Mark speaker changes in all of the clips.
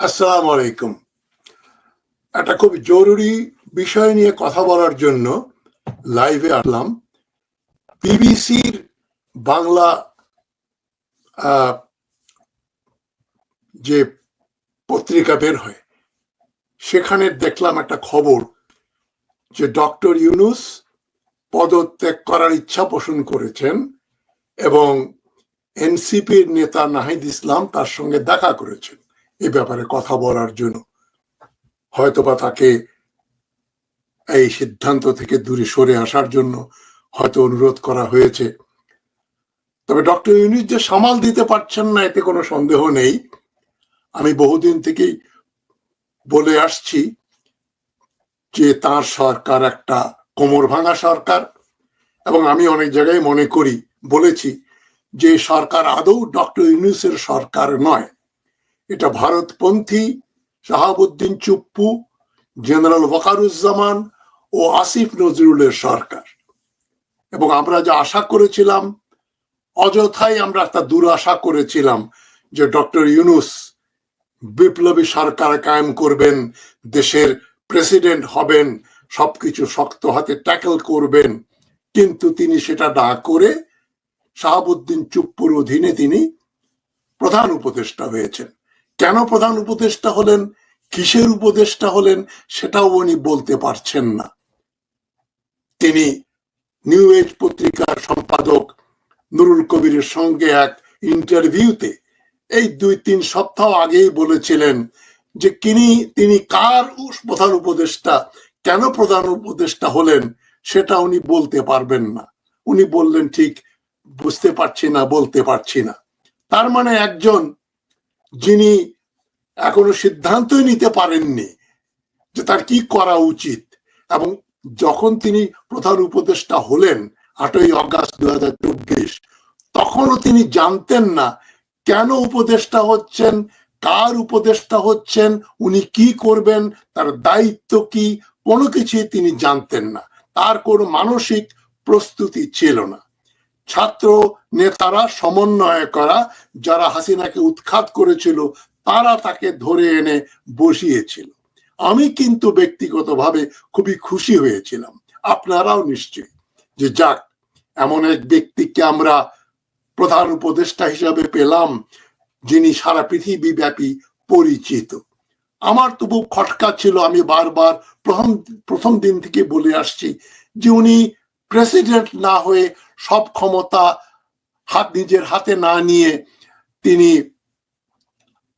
Speaker 1: আসসালামু আলাইকুম। একটা খুব জরুরি বিষয় নিয়ে কথা বলার জন্য লাইভে আসলাম। বিবিসির বাংলা যে পত্রিকা বের হয়, সেখানে দেখলাম একটা খবর যে ডক্টর ইউনুস পদত্যাগ করার ইচ্ছা পোষণ করেছেন এবং এনসিপির নেতা নাহিদ ইসলাম তার সঙ্গে দেখা করেছেন। এই ব্যাপারে কথা বলার জন্য। হয়তোবা তাকে এই সিদ্ধান্ত থেকে দূরে সরে আসার জন্য হয়তো অনুরোধ করা হয়েছে। তবে ডক্টর ইউনিস যে সামাল দিতে পারছেন না, এতে কোনো সন্দেহ নেই। আমি বহুদিন থেকেই বলে আসছি যে তার সরকার একটা কোমর ভাঙা সরকার এবং আমি অনেক জায়গায় মনে করি, বলেছি যে সরকার আদৌ ডক্টর ইউনিসের সরকার নয়। এটা ভারতপন্থী শাহাবুদ্দিন চুপ্পু, জেনারেল ওয়াকারুজ্জামান ও আসিফ নজরুলের সরকার। এবং আমরা যা আশা করেছিলাম, অযথাই আমরা একটা দুরাশা করেছিলাম যে ডক্টর ইউনুস বিপ্লবী সরকার কায়েম করবেন, দেশের প্রেসিডেন্ট হবেন, সবকিছু শক্ত হাতে ট্যাকেল করবেন। কিন্তু তিনি সেটা না করে শাহাবুদ্দিন চুপ্পুর অধীনে তিনি প্রধান উপদেষ্টা হয়েছেন। কেন প্রধান উপদেষ্টা হলেন? কিসের উপদেষ্টা হলেন? সেটাও উনি বলতে পারছেন না। তিনি নিউ এজ পত্রিকার সম্পাদক নুরুল কবিরের সঙ্গে এক ইন্টারভিউতে এই দুই তিন সপ্তাহ আগেই বলেছিলেন যে তিনি তিনি কার প্রধান উপদেষ্টা, কেন প্রধান উপদেষ্টা হলেন সেটা উনি বলতে পারবেন না। উনি বললেন, ঠিক, বুঝতে পারছি না, বলতে পারছি না। তার মানে একজন যিনি এখনও সিদ্ধান্তই নিতে পারেননি যে তার কি করা উচিত। এবং যখন তিনি প্রধান উপদেষ্টা হলেন আটই অগাস্ট দু হাজার চব্বিশ, তখনও তিনি জানতেন না কেন উপদেষ্টা হচ্ছেন, কার উপদেষ্টা হচ্ছেন, উনি কি করবেন, তার দায়িত্ব কি, কোনো কিছুই তিনি জানতেন না। তার কোনো মানসিক প্রস্তুতি ছিল না। ছাত্র নেতারা সমন্বয় করা, যারা হাসিনাকে উৎখাত করেছিল, তারা তাকে ধরে এনে বসিয়েছিল। আমি কিন্তু ব্যক্তিগতভাবে খুবই খুশি হয়েছিলাম। আপনারাও নিশ্চয়ই। যে যাক, এমন এক ব্যক্তিকে আমরা প্রধান উপদেষ্টা হিসাবে পেলাম, যিনি সারা পৃথিবী ব্যাপী পরিচিত। আমার তবু খটকা ছিল, আমি বারবার প্রথম প্রথম দিন থেকে বলে আসছি যে উনি প্রেসিডেন্ট না হয়ে সব ক্ষমতা হাত, নিজের হাতে না নিয়ে তিনি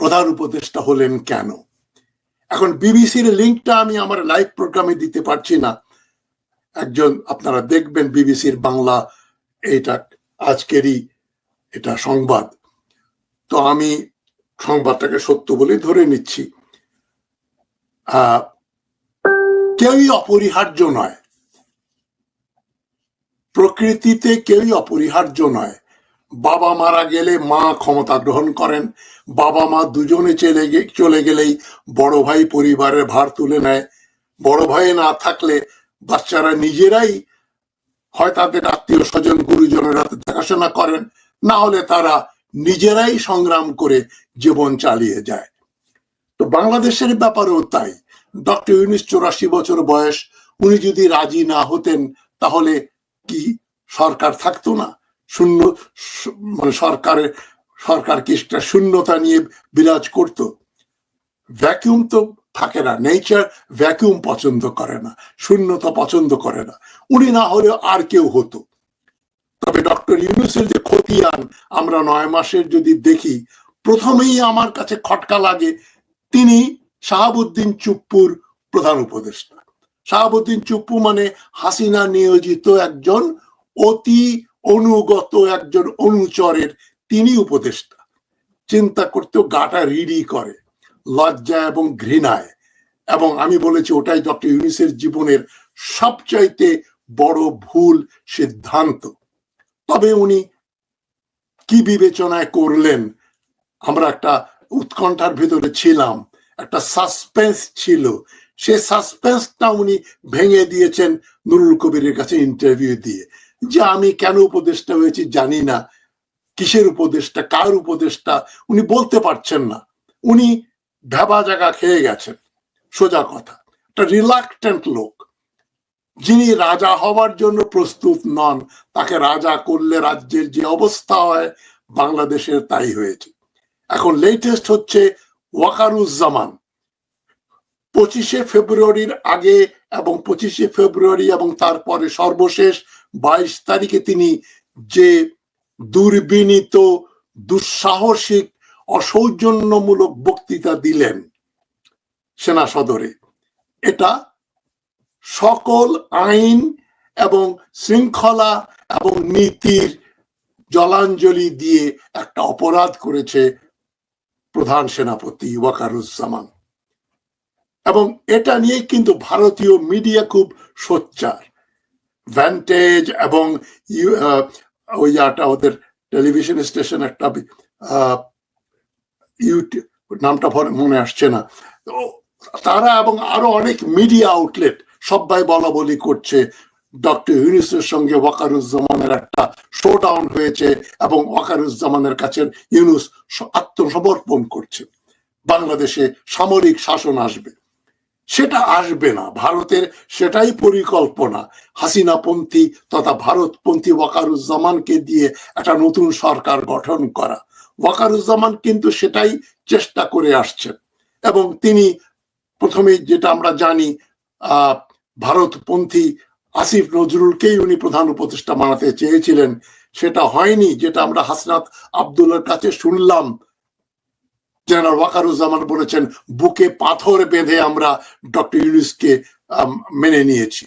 Speaker 1: প্রধান উপদেষ্টা হলেন কেন? এখন বিবিসির লিঙ্কটা আমি আমার লাইভ প্রোগ্রামে দিতে পারছি না। একজন আপনারা দেখবেন বিবিসির বাংলা এটা আজকেরই এটা সংবাদ। তো আমি সংবাদটাকে সত্য বলে ধরে নিচ্ছি। কেউই অপরিহার্য নয়। প্রকৃতিতে কেউই অপরিহার্য নয়। বাবা মারা গেলে মা ক্ষমতা গ্রহণ করেন। বাবা মা দুজনে চলে চলে গেলেই বড় ভাই পরিবারের ভার তুলে নেয়। বড় ভাই না থাকলে বাচ্চারা নিজেরাই হয় তাদের আত্মীয় স্বজন, গুরুজনেরা দেখাশোনা করেন। না হলে তারা নিজেরাই সংগ্রাম করে জীবন চালিয়ে যায়। তো বাংলাদেশের ব্যাপারেও তাই। ডক্টর ইউনিস চৌরাশি বছর বয়স, উনি যদি রাজি না হতেন, তাহলে কি? সরকার থাকতো না। শূন্য মানে সরকারের সরকার কি একটা শূন্যতা নিয়ে বিরাজ করত? ভ্যাকিউম তো থাকে না। নেচার ভ্যাকিউম পছন্দ করে না। শূন্যতা পছন্দ করে না। উনি না হলেও আর কেউ হতো। তবে ডক্টর ইউনুসের যে খতিয়ান, আমরা নয় মাসের যদি দেখি, প্রথমেই আমার কাছে খটকা লাগে। তিনি শাহাবুদ্দিন চুপ্পুর প্রধান উপদেষ্টা। শাহাবুদ্দিন চুপ্পু মানে হাসিনা নিয়োজিত একজন অতি অনুগত একজন অনুচরের তিনি উপদেষ্টা। চিন্তা করতেও গাটা রিডি করে, লজ্জা এবং ঘৃণায়। এবং আমি বলেছি ওটাই ডক্টর ইউনিসের জীবনের সবচাইতে বড় ভুল সিদ্ধান্ত। তবে উনি কি বিবেচনায় করলেন, আমরা একটা উৎকণ্ঠার ভিতরে ছিলাম, একটা সাসপেন্স ছিল সে সাসপেন্সটা উনি ভেঙে দিয়েছেন নুরুল কবিরের কাছে ইন্টারভিউ দিয়ে। যে আমি কেন উপদেষ্টা হয়েছি জানি না। কিসের উপদেষ্টা? কার উপদেষ্টা? উনি বলতে পারছেন না। উনি ভেবা জায়গা খেয়ে গেছেন। সোজা কথা। একটা রিলাক্টেন্ট লোক। যিনি রাজা হওয়ার জন্য প্রস্তুত নন, তাকে রাজা করলে রাজ্যের যে অবস্থা হয়, বাংলাদেশের তাই হয়েছে। এখন লেটেস্ট হচ্ছে ওয়াকারুজ্জামান। পঁচিশে ফেব্রুয়ারির আগে এবং পঁচিশে ফেব্রুয়ারি এবং তারপরে সর্বশেষ বাইশ তারিখে তিনি যে দুর্বিনীত, দুঃসাহসিক, অসৌজন্যমূলক বক্তৃতা দিলেন সেনা সদরে, এটা সকল আইন এবং শৃঙ্খলা এবং নীতির জলাঞ্জলি দিয়ে একটা অপরাধ করেছে প্রধান সেনাপতি ওয়াকারুজ্জামান। এবং এটা নিয়ে কিন্তু ভারতীয় মিডিয়া খুব সোচ্চার। ভ্যান্টেজ এবং ওই যাটা ওদের টেলিভিশন স্টেশন একটা ইউটিউব নামটা মনে আসছে না। তারা এবং আরও অনেক মিডিয়া আউটলেট সবাই বলা বলি করছে। ডক্টর ইউনিসের সঙ্গে ওয়াকারুজ্জামানের একটা শো ডাউন হয়েছে এবং ওয়াকারুজ্জামানের কাছে ইউনুস আত্মসমর্পণ করছে। বাংলাদেশে সামরিক শাসন আসবে। সেটা আসবে না। ভারতের সেটাই পরিকল্পনা। হাসিনাপন্থী তথা ভারতপন্থী ওয়াকারুজ্জামানকে দিয়ে একটা নতুন সরকার গঠন করা। ওয়াকারুজ্জামান কিন্তু সেটাই চেষ্টা করে আসছেন। এবং তিনি প্রথমে যেটা আমরা জানি ভারতপন্থী আসিফ নজরুলকেই উনি প্রধান উপদেষ্টা বানাতে চেয়েছিলেন। সেটা হয়নি, যেটা আমরা হাসনাত আব্দুল্লার কাছে শুনলাম। জেনারেল ওয়াকারুজ্জামান বলেছেন, বুকে পাথর বেঁধে আমরা ডক্টর ইউনুসকে মেনে নিয়েছি।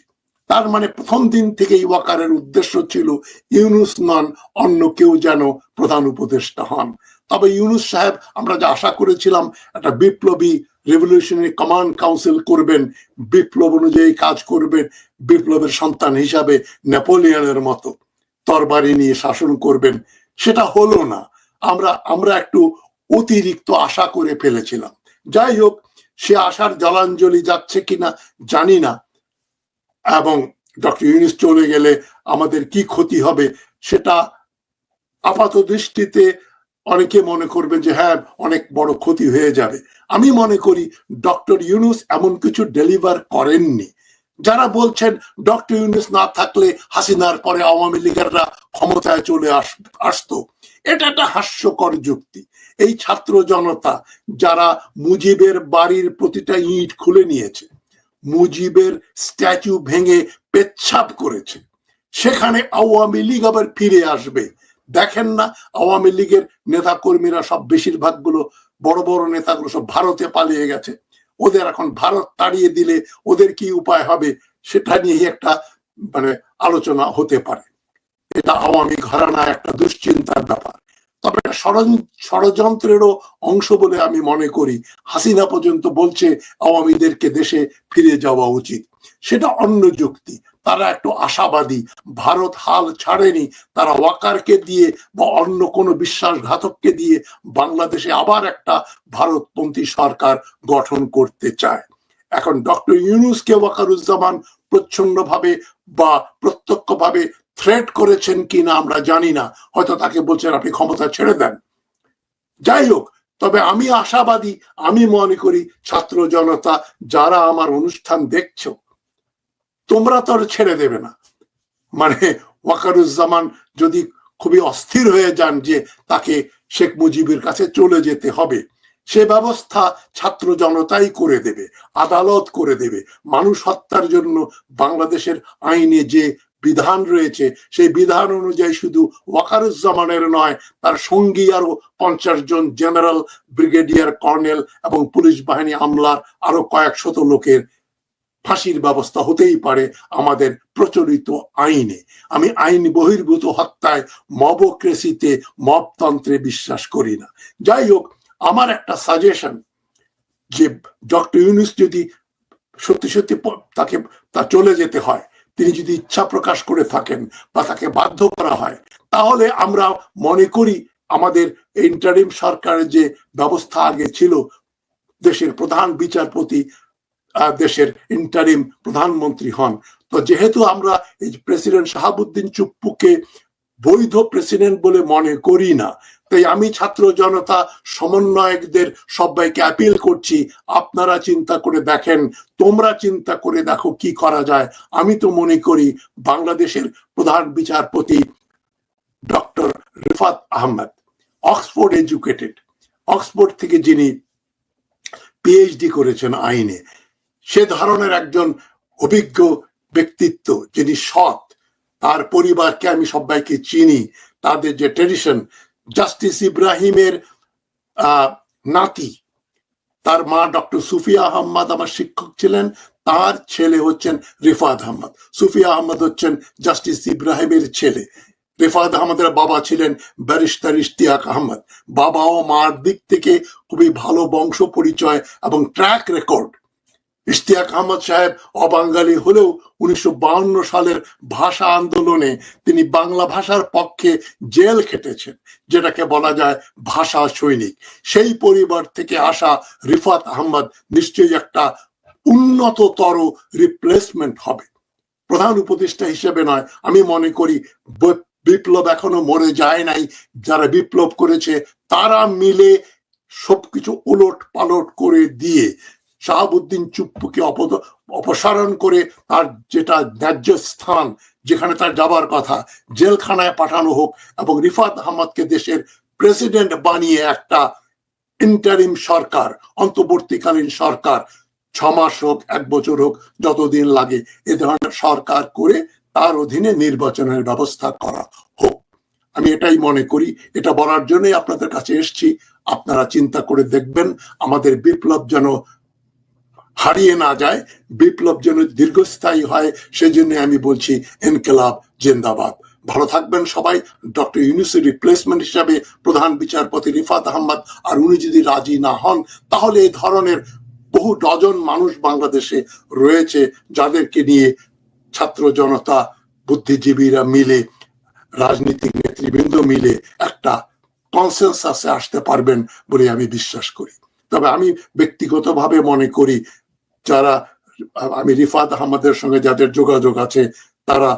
Speaker 1: তার মানে প্রথম দিন থেকেই ওয়াকারের উদ্দেশ্য ছিল, ইউনুস নন, অন্য কেউ যেন প্রধান উপদেষ্টা হন। তবে ইউনুস সাহেব, আমরা যা আশা করেছিলাম, একটা বিপ্লবী রেভলিউশনারি কমান্ড কাউন্সিল করবেন, বিপ্লব অনুযায়ী কাজ করবেন, বিপ্লবের সন্তান হিসাবে নেপোলিয়নের মতো তরবারি নিয়ে শাসন করবেন, সেটা হলো না। আমরা আমরা একটু অতিরিক্ত আশা করে ফেলেছিলাম। যাই হোক, সে আশার জলাঞ্জলি যাচ্ছে কিনা জানি না। এবং ডক্টর ইউনিস চলে গেলে আমাদের কি ক্ষতি হবে সেটা আপাত দৃষ্টিতে অনেকে মনে করবে যে হ্যাঁ অনেক বড় ক্ষতি হয়ে যাবে। আমি মনে করি ডক্টর ইউনুস এমন কিছু ডেলিভার করেননি। যারা বলছেন ডক্টর ইউনুস না থাকলে হাসিনার পরে আওয়ামী লীগেররা ক্ষমতায় চলে আস- আসতো এটা একটা হাস্যকর যুক্তি। এই ছাত্র জনতা যারা মুজিবের বাড়ির প্রতিটা ইট খুলে নিয়েছে, মুজিবের স্ট্যাচু ভেঙে পেচ্ছাপ করেছে, সেখানে আওয়ামী লীগ আবার ফিরে আসবে। দেখেন না, আওয়ামী লীগের নেতা কর্মীরা সব বেশিরভাগগুলো বড় বড় নেতাগুলো সব ভারতে পালিয়ে গেছে। ওদের এখন ভারত তাড়িয়ে দিলে ওদের কি উপায় হবে, সেটা নিয়ে একটা মানে আলোচনা হতে পারে। এটা আওয়ামী ঘরানা একটা দুশ্চিন্তার ব্যাপার। তবে এটা ষড়যন্ত্রেরও অংশ বলে আমি মনে করি। হাসিনা পর্যন্ত বলছে আওয়ামীদেরকে দেশে ফিরে যাওয়া উচিত। সেটা অন্য যুক্তি। তারা একটু আশাবাদী। ভারত হাল ছাড়েনি। তারা ওয়াকারকে দিয়ে বা অন্য কোনো বিশ্বাসঘাতককে দিয়ে বাংলাদেশে আবার একটা ভারতপন্থী সরকার গঠন করতে চায়। এখন ডক্টর ইউনুসকে ওয়াকারুজ্জামান প্রচ্ছন্ন ভাবে বা প্রত্যক্ষ ভাবে থ্রেট করেছেন কিনা আমরা জানি না। হয়তো তাকে বলছেন, আপনি ক্ষমতা ছেড়ে দেন। যাই হোক, তবে আমি আশাবাদী, আমি মনে করি, ছাত্র জনতা, যারা আমার অনুষ্ঠান দেখছ, তোমরা তো ছেড়ে দেবে না। মানে ওয়াকারুজ্জামান যদি খুবই অস্থির হয়ে যান যে তাকে শেখ মুজিবের কাছে চলে যেতে হবে, সে ব্যবস্থা ছাত্র জনতাই করে দেবে, আদালত করে দেবে। মানুষ হত্যার জন্য বাংলাদেশের আইনে যে বিধান রয়েছে। সেই বিধান অনুযায়ী শুধু ওয়াকারুজ্জামানের নয়, তার সঙ্গী আরও পঞ্চাশ জন জেনারেল, ব্রিগেডিয়ার কর্নেল এবং পুলিশ বাহিনী আমলার আরও কয়েক শত লোকের ফাঁসির ব্যবস্থা হতেই পারে আমাদের প্রচলিত আইনে। আমি আইন বহির্ভূত হত্যায় মবক্রেসিতে মবতন্ত্রে বিশ্বাস করি না। যাই হোক, আমার একটা সাজেশন যে ডক্টর ইউনুস যদি সত্যি সত্যি তাকে তা চলে যেতে হয় তিনি যদি ইচ্ছা প্রকাশ করে থাকেন বা তাকে বাধ্য করা হয়, তাহলে আমরা মনে করি আমাদের ইন্টারিম সরকারের যে ব্যবস্থা আগে ছিল, দেশের প্রধান বিচারপতি দেশের ইন্টারিম প্রধানমন্ত্রী হন। তো যেহেতু আমরা এই প্রেসিডেন্ট শাহাবুদ্দিন চুপ্পুকে বৈধ প্রেসিডেন্ট বলে মনে করি না। তাই আমি ছাত্র জনতা, সমন্বয়কদের সবাইকে অ্যাপিল করছি, আপনারা চিন্তা করে দেখেন, তোমরা চিন্তা করে দেখো কি করা যায়। আমি তো মনে করি বাংলাদেশের প্রধান বিচারপতি doctor Refaat Ahmed, Oxford educated, Oxford থেকে যিনি পিএইচডি করেছেন আইনে, সে ধরনের একজন অভিজ্ঞ ব্যক্তিত্ব যিনি সৎ তার পরিবারকে আমি সবাইকে চিনি। তাদের যে ট্রেডিশন জাস্টিস ইব্রাহিমের নাতি। তার মা ডক্টর সুফিয়া আহমদ আমার শিক্ষক ছিলেন। তার ছেলে হচ্ছেন রিফাত আহমদ সুফিয়া আহমদ হচ্ছেন জাস্টিস ইব্রাহিমের ছেলে। রিফাত আহমদের বাবা ছিলেন ব্যারিস্টার ইশতিয়াক আহমদ বাবা ও মার দিক থেকে খুবই ভালো বংশ পরিচয় এবং ট্র্যাক রেকর্ড ইশতিয়াক আহমদ সাহেব অবাঙ্গালি হলেও উনিশশো সালের ভাষা আন্দোলনে তিনি বাংলা ভাষার পক্ষে জেল খেটেছেন, যেটাকে বলা যায় ভাষা সৈনিক। সেই পরিবার থেকে আসা রিফাত আহমদ নিশ্চয়ই একটা উন্নততর রিপ্লেসমেন্ট হবে। প্রধান উপদেষ্টা হিসেবে নয়, আমি মনে করি বিপ্লব এখনও মরে যায় নাই, যারা বিপ্লব করেছে তারা মিলে সবকিছু উলট পালট করে দিয়ে শাহাবুদ্দিন চুপ্পুকে অপসারণ করে তার যেটা ন্যায্য স্থান, যেখানে তার যাবার কথা, জেলখানায় পাঠানো হোক এবং রিফাত আহমদকে দেশের প্রেসিডেন্ট বানিয়ে একটা ইন্টারিম সরকার, অন্তর্বর্তীকালীন সরকার ছ মাস হোক, এক বছর হোক, যতদিন লাগে, এ ধরনের সরকার করে তার অধীনে নির্বাচনের ব্যবস্থা করা হোক। আমি এটাই মনে করি। এটা বলার জন্যই আপনাদের কাছে এসছি। আপনারা চিন্তা করে দেখবেন। আমাদের বিপ্লব যেন হারিয়ে না যায়, বিপ্লব যেন দীর্ঘস্থায়ী হয়, সেজন্য আমি বলছি ইনকেলাব জিন্দাবাদ। ভালো থাকবেন সবাই। ডক্টর ইউনুসের রিপ্লেসমেন্ট হিসাবে প্রধান বিচারপতি রিফাত আহমদ, আর উনি যদি রাজি না হন, তাহলে এই ধরনের বহু ডজন মানুষ বাংলাদেশে রয়েছে, যাদেরকে নিয়ে ছাত্র জনতা, বুদ্ধিজীবীরা মিলে, রাজনীতিক নেতৃবৃন্দ মিলে একটা কনসেনসাসে আসতে পারবেন বলে আমি বিশ্বাস করি। তবে আমি ব্যক্তিগতভাবে মনে করি যারা, আমি রিফাত আহমদের সঙ্গে যাদের যোগাযোগ আছে, তারা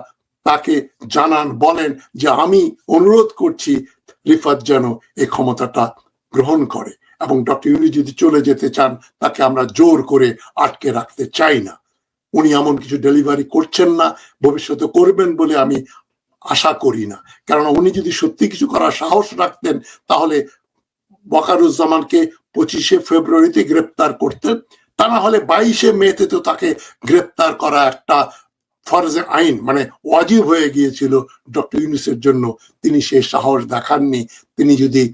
Speaker 1: তাকে জানান, বলেন যে আমি অনুরোধ করছি রিফাত যেন এই ক্ষমতাটা গ্রহণ করে এবং ডক্টর ইউনি যদি চলে যেতে চান, তাকে আমরা জোর করে আটকে রাখতে চাই না। উনি এমন কিছু ডেলিভারি করছেন না, ভবিষ্যতে করবেন বলে আমি আশা করি না। কারণ উনি যদি সত্যি কিছু করার সাহস রাখতেন, তাহলে বকারুজ্জামানকে পঁচিশে ফেব্রুয়ারিতে গ্রেপ্তার করতেন তা না হলে বাইশে মেতে তো তাকে গ্রেপ্তার করা একটা ফরজে আইন মানে ওয়াজিব হয়ে গিয়েছিল ডক্টর ইউনুসের জন্য। তিনি সেই সাহস দেখাননি। তিনি যদি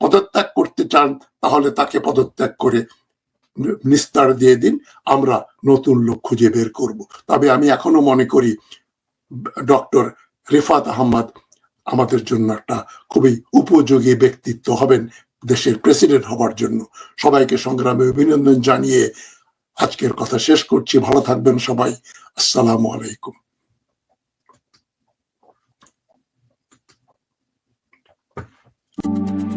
Speaker 1: পদত্যাগ করতে চান, তাহলে তাকে পদত্যাগ করে নিস্তার দিয়ে দিন। আমরা নতুন লোক খুঁজে বের করব। তবে আমি এখনও মনে করি, ডক্টর রেফাত আহমদ আমাদের জন্য একটা খুবই উপযোগী ব্যক্তিত্ব হবেন। দেশের প্রেসিডেন্ট হবার জন্য। সবাইকে সংগ্রামে অভিনন্দন জানিয়ে আজকের কথা শেষ করছি। ভালো থাকবেন সবাই। আসসালাম আলাইকুম।
Speaker 2: thank you